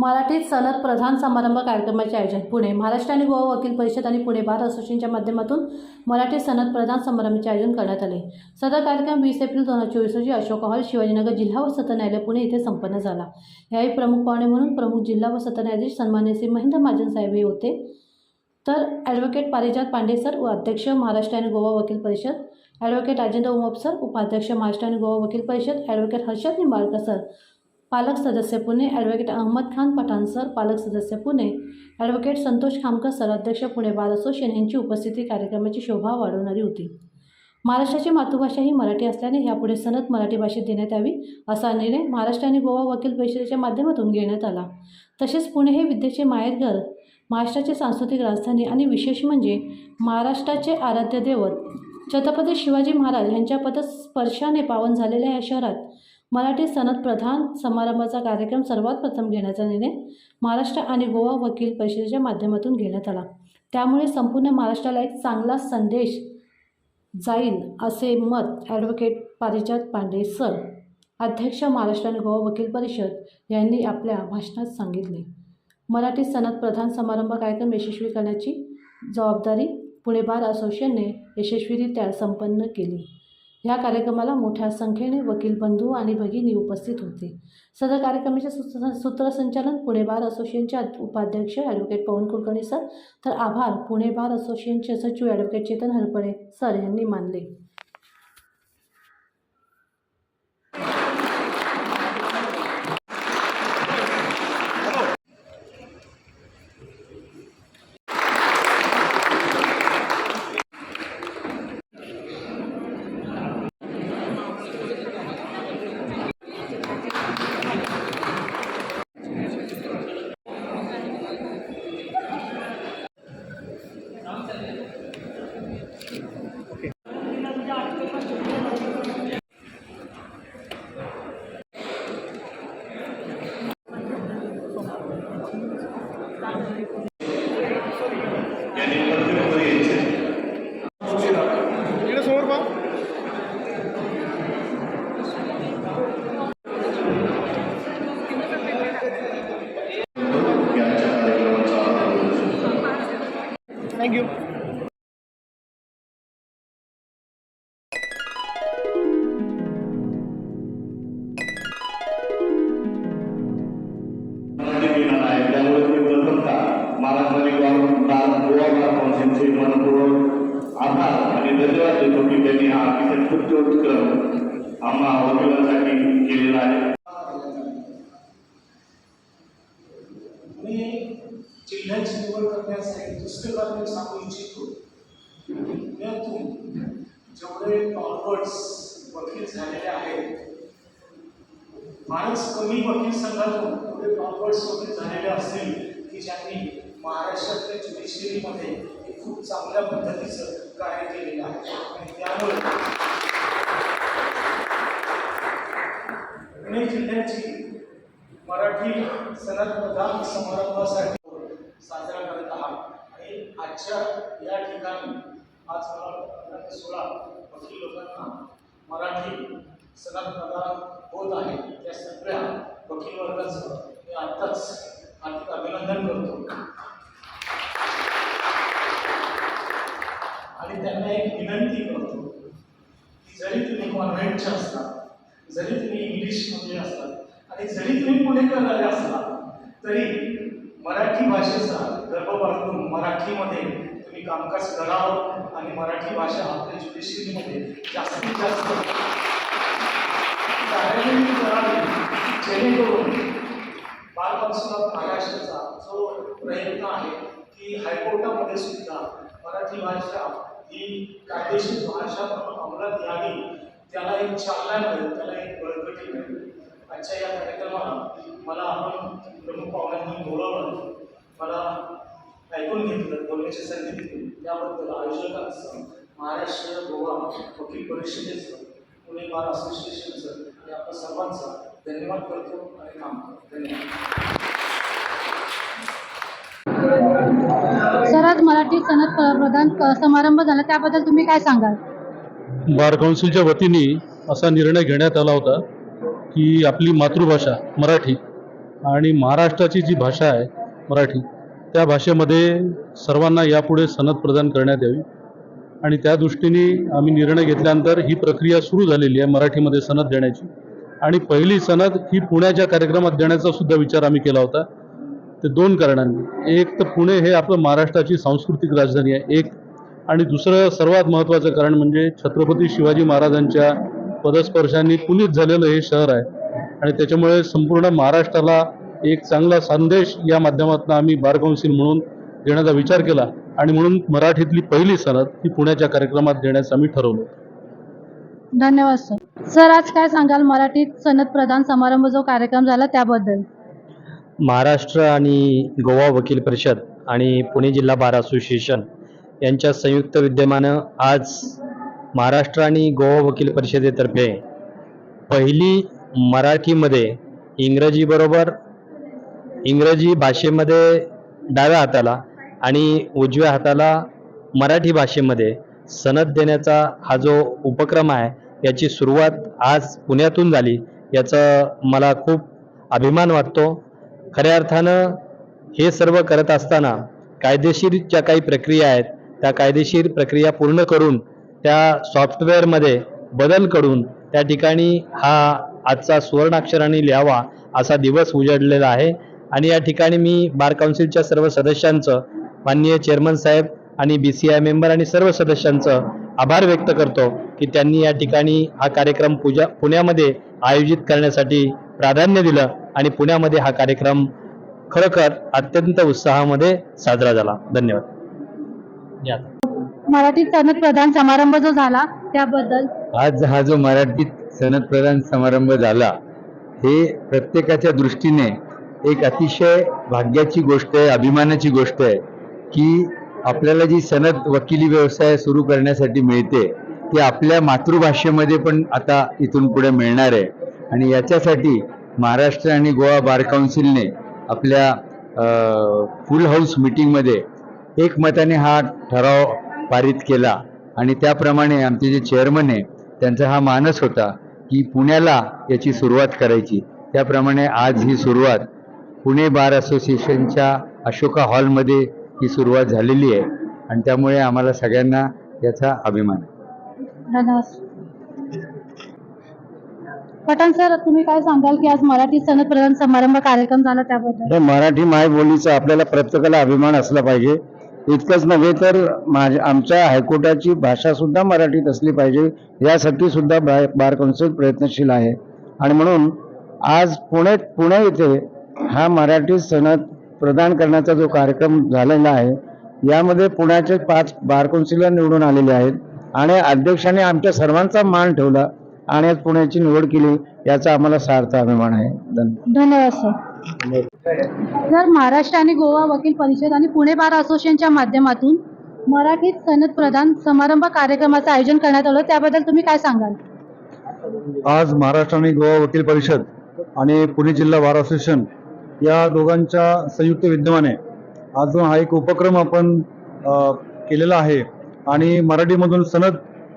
मराठीत सनद प्रधान समारंभ कार्यक्रमाचे आयोजन. पुणे महाराष्ट्र आणि गोवा वकील परिषद आणि पुणे बार असोसिएशनच्या माध्यमातून मराठी सनद प्रधान समारंभाचे आयोजन करण्यात आले. सदर कार्यक्रम वीस एप्रिल दोन हजार चोवीस रोजी अशोक हॉल शिवाजीनगर जिल्हा व सत्र न्यायालय पुणे येथे संपन्न झाला. यावेळी प्रमुख पाहुणे म्हणून प्रमुख जिल्हा व सत्र न्यायाधीश सन्मान्य श्री महेंद्र महाजन साहेब हे होते. तर ॲडव्होकेट पारिजात पांडे सर व अध्यक्ष महाराष्ट्र आणि गोवा वकील परिषद ॲडव्होकेट राजेंद्र उमप सर उपाध्यक्ष महाराष्ट्र आणि गोवा वकील परिषद ॲडव्होकेट हर्षद निंबाळकर सर पालक सदस्य पुणे ॲडव्होकेट अहमद खान पठाण सर पालक सदस्य पुणे ॲडव्होकेट संतोष खामकर सर अध्यक्ष पुणे बार असोसिएशन यांची उपस्थिती कार्यक्रमाची शोभा वाढवणारी होती. महाराष्ट्राची मातृभाषा ही मराठी असल्याने यापुढे सनद मराठी भाषेत देण्यात यावी असा निर्णय महाराष्ट्र आणि गोवा वकील परिषदेच्या माध्यमातून घेण्यात आला. तसेच पुणे हे विद्येचे माहेरघर महाराष्ट्राची सांस्कृतिक राजधानी आणि विशेष म्हणजे महाराष्ट्राचे आराध्य दैवत छत्रपती शिवाजी महाराज यांच्या पदस्पर्शाने पावन झालेल्या या शहरात मराठी सनद प्रधान समारंभाचा कार्यक्रम सर्वात प्रथम घेण्याचा निर्णय महाराष्ट्र आणि गोवा वकील परिषदेच्या माध्यमातून घेण्यात आला. त्यामुळे संपूर्ण महाराष्ट्राला एक चांगला संदेश जाईल असे मत ॲडव्होकेट पारिजात पांडे सर अध्यक्ष महाराष्ट्र आणि गोवा वकील परिषद यांनी आपल्या भाषणात सांगितले. मराठी सनद प्रधान समारंभ कार्यक्रम यशस्वी करण्याची जबाबदारी पुणे बार असोसिएशनने यशस्वीरित्या संपन्न केली. ह्या कार्यक्रमाला मोठ्या संख्येने वकील बंधू आणि भगिनी उपस्थित होते. सदर कार्यक्रमाचे सूत्र सूत्रसंचालन पुणे बार असोसिएशनचे उपाध्यक्ष ॲडव्होकेट पवन कुलकर्णी सर. तर आभार पुणे बार असोसिएशनचे सचिव ॲडव्होकेट चेतन हरपडे सर यांनी मानले इकडे समोर पहा यांच्या कार्यक्रमाचा आयोजन थँक्यू मराठी विधान आहे त्यामुळे मी प्रथमतः महाराष्ट्राने गोवा गोवा बार काउन्सिलचे थँक्यू आभार आणि धन्यवाद देतो की त्यांनी हा अतिशय कृत्य उपक्रम आम्हा वकिलांसाठी केलेला आहे. याची निवड करण्यासाठी दुसरे कारण सांगू इच्छितो. पुण्यातून जेवढे फॉरवर्ड्स वकील झालेले आहेत फारच कमी वकील संघातून एवढे फॉरवर्ड्स वकील झालेले असतील की ज्यांनी महाराष्ट्रातल्या ज्युडिशरीमध्ये हे खूप चांगल्या पद्धतीचं कार्य केलेलं आहे. आणि त्यामुळे पुणे जिल्ह्याची मराठी सनद प्रधान समारंभासाठी साजरा करत आहात आणि आजच्या या ठिकाणी आज मला सोळा वकील लोकांना मराठी सणात प्रदान होत आहे. त्या सगळ्या वकील वर्गाचं मी आत्ताच हार्दिक अभिनंदन करतो. आणि त्यांना एक विनंती करतो की जरी तुम्ही कॉन्व्हेंटचे असता जरी तुम्ही इंग्लिशमध्ये असतात आणि जरी तुम्ही पुणेकर असला तरी मराठी भाषेचा गर्भ बाळगून मराठीमध्ये तुम्ही कामकाज करावं आणि मराठी भाषा आपल्या ज्युडिशरीमध्ये जास्तीत जास्त कार्यान्वित करावी जेणेकरून बार काउन्सिल ऑफ महाराष्ट्राचा जो प्रयत्न आहे की हायकोर्टामध्ये सुद्धा मराठी भाषा ही कायदेशीर भाषा म्हणून अंमलात यावी त्याला एक चालना मिळेल त्याला एक बळकटी मिळेल. आजच्या या कार्यक्रमाला मला आपण प्रमुख पाहुण्यांनी बोलावलं. मला ऐकून घेतलं बोलण्याची संधी दिली. त्याबद्दल आयोजकांचं महाराष्ट्र गोवा वकील परिषदेचं पुणे बार असोसिएशनचं आणि आपण सर्वांचा धन्यवाद करतो आणि काम करतो. धन्यवाद. सर आज मराठी सनद प्रधान समारंभ झाला. त्याबद्दल तुम्ही काय सांगाल? बार काउन्सिलच्या वतीने असा निर्णय घेण्यात आला होता की आपली मातृभाषा मराठी आणि महाराष्ट्राची जी भाषा आहे मराठी त्या भाषेमध्ये सर्वांना यापुढे सनद प्रदान करण्यात यावी. आणि त्या दृष्टीने आम्ही निर्णय घेतल्यानंतर ही प्रक्रिया सुरू झालेली आहे मराठीमध्ये सनद देण्याची. आणि पहिली सनद ही पुण्याच्या कार्यक्रमात देण्याचा सुद्धा विचार आम्ही केला होता. ते दोन कारणांनी. एक तर पुणे हे आपलं महाराष्ट्राची सांस्कृतिक राजधानी आहे एक. आणि दुसरं सर्वात महत्त्वाचं कारण म्हणजे छत्रपती शिवाजी महाराजांच्या पदस्पर्शांनी पुनीत झालेलं हे शहर आहे. आणि त्याच्यामुळे संपूर्ण महाराष्ट्राला एक चांगला संदेश या माध्यमातून आम्ही बार कौन्सिल म्हणून देण्याचा विचार केला. आणि म्हणून मराठीतली पहिली सनद ही पुण्याच्या कार्यक्रमात देण्याचं आम्ही ठरवलं. धन्यवाद सर. सर आज काय सांगाल? मराठीत सनद प्रदान समारंभ जो कार्यक्रम झाला त्याबद्दल. महाराष्ट्र आणि गोवा वकील परिषद आणि पुणे जिल्हा बार असोसिएशन यांच्या संयुक्त विद्यमानं आज महाराष्ट्र आणि गोवा वकील परिषदेतर्फे पहिली मराठीमध्ये इंग्रजीबरोबर इंग्रजी भाषेमध्ये डाव्या हाताला आणि उजव्या हाताला मराठी भाषेमध्ये सनद देण्याचा हा जो उपक्रम आहे याची सुरुवात आज पुण्यातून झाली याचं मला खूप अभिमान वाटतो. खऱ्या अर्थानं हे सर्व करत असताना कायदेशीर ज्या काही प्रक्रिया आहेत त्या कायदेशीर प्रक्रिया पूर्ण करून त्या सॉफ्टवेअरमध्ये बदल करून त्या ठिकाणी हा आजचा सुवर्णाक्षराने लिहावा असा दिवस उजडलेला आहे. आणि या ठिकाणी मी बार काउन्सिलच्या सर्व सदस्यांचं माननीय चेअरमन साहेब आणि बी सी आय मेंबर आणि सर्व सदस्यांचं आभार व्यक्त करतो की त्यांनी या ठिकाणी हा कार्यक्रम पूजा पुण्यामध्ये आयोजित करण्यासाठी प्राधान्य दिलं आणि पुण्यामध्ये हा कार्यक्रम खरोखर अत्यंत उत्साहामध्ये साजरा झाला. धन्यवाद. या मराठीत सनद प्रदान समारंभ जो झाला त्याबद्दल? आज हा जो मराठीत सनद प्रदान समारंभ झाला हे प्रत्येकाच्या दृष्टीने एक अतिशय भाग्याची गोष्ट आहे अभिमानाची गोष्ट आहे की आपल्याला जी सनद वकिली व्यवसाय सुरू करण्यासाठी मिळते ती आपल्या मातृभाषेमध्ये पण आता इथून पुढे मिळणार आहे. आणि याच्यासाठी महाराष्ट्र आणि गोवा बार काउन्सिलने आपल्या फुल हाऊस मिटिंगमध्ये एकमताने हा ठराव पारित केला. आणि त्याप्रमाणे आमचे जे चेअरमन आहे त्यांचा हा मानस होता की पुण्याला याची सुरुवात करायची. त्याप्रमाणे आज ही सुरुवात पुणे बार असोसिएशनच्या अशोका हॉलमध्ये ही सुरुवात झालेली आहे. आणि त्यामुळे आम्हाला सगळ्यांना याचा अभिमान पठाण सर तुम्ही काय सांगाल की आज मराठी सनद प्रदान समारंभ कार्यक्रम झाला त्याबद्दल? हे मराठी मायबोलीचा आपल्याला प्रत्येकाला अभिमान असला पाहिजे. इतकंच नव्हे तर माझ्या आमच्या हायकोर्टाची भाषा सुद्धा मराठीत असली पाहिजे. यासाठी सुद्धा बा बार काउन्सिल प्रयत्नशील आहे. आणि म्हणून आज पुणे पुणे इथे हा मराठी सनद प्रदान करण्याचा जो कार्यक्रम झालेला आहे यामध्ये पुण्याचे पाच बार काउन्सिलर निवडून आलेले आहेत आणि अध्यक्षाने आमच्या सर्वांचा मान ठेवला आणि आज पुण्याची निवड केली याचा आम्हाला सार्थ अभिमान आहे. धन्यवाद. धन्यवाद सर. सर महाराष्ट्र आणि गोवा वकील परिषद आणि पुणे बार असोसिएशनच्या माध्यमातून मराठीत सनद प्रदान समारंभ कार्यक्रमाचं आयोजन करण्यात आलं त्याबद्दल तुम्ही काय सांगाल? आज महाराष्ट्र आणि गोवा वकील परिषद आणि पुणे जिल्हा बार असोसिएशन या दोघांच्या संयुक्त विद्यमाने आज हा एक उपक्रम आपण केलेला आहे. आणि मराठीमधून सनद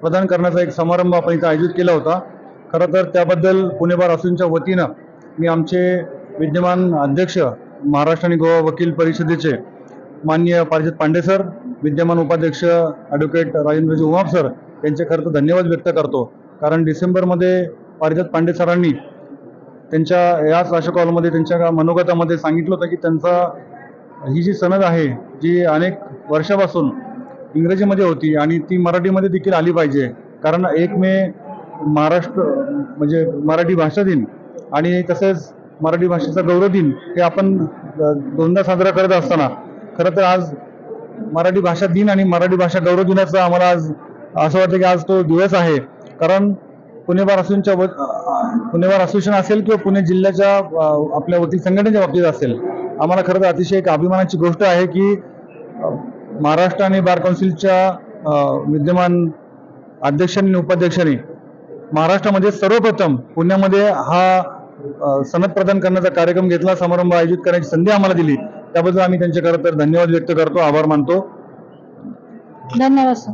प्रदान करण्याचा एक समारंभ आपण इथं आयोजित केला होता. खरं तर त्याबद्दल पुणे बार वतीनं मी आमचे विद्यमान अध्यक्ष महाराष्ट्र आणि गोवा वकील परिषदेचे माननीय पारिजित पांडे सर विद्यमान उपाध्यक्ष ॲडव्होकेट राजेंद्रजी उमाप सर यांचे खरं तर धन्यवाद व्यक्त करतो. कारण डिसेंबरमध्ये पारिजात पांडे सरांनी त्यांच्या याच अशोक कॉलमध्ये त्यांच्या मनोगतामध्ये सांगितलं होतं की त्यांचा ही जी सनद आहे जी अनेक वर्षापासून इंग्रजीमध्ये होती आणि ती मराठीमध्ये देखील आली पाहिजे. कारण एक मे महाराष्ट्र म्हणजे मराठी भाषा दिन आणि तसेच मराठी भाषेचा गौरव दिन हे आपण दोनदा साजरा करत असताना. खरं तर आज मराठी भाषा दिन आणि मराठी भाषा गौरव दिनाचा आम्हाला आज असं वाटतं की आज तो दिवस आहे. कारण पुणे बार व- पुणे बार असोसिएशन असेल किंवा पुणे जिल्ह्याच्या आपल्या वकील संघटनेच्या बाबतीत असेल आम्हाला खरं तर अतिशय एक अभिमानाची गोष्ट आहे की महाराष्ट्र आणि बार काउन्सिलच्या विद्यमान अध्यक्षांनी आणि उपाध्यक्षांनी महाराष्ट्रामध्ये सर्वप्रथम पुण्यामध्ये हा सनद प्रदान करण्याचा कार्यक्रम घेतला समारंभ आयोजित करण्याची संधी आम्हाला दिली. त्याबद्दल आम्ही त्यांचे खरं तर धन्यवाद व्यक्त करतो आभार मानतो. धन्यवाद सर.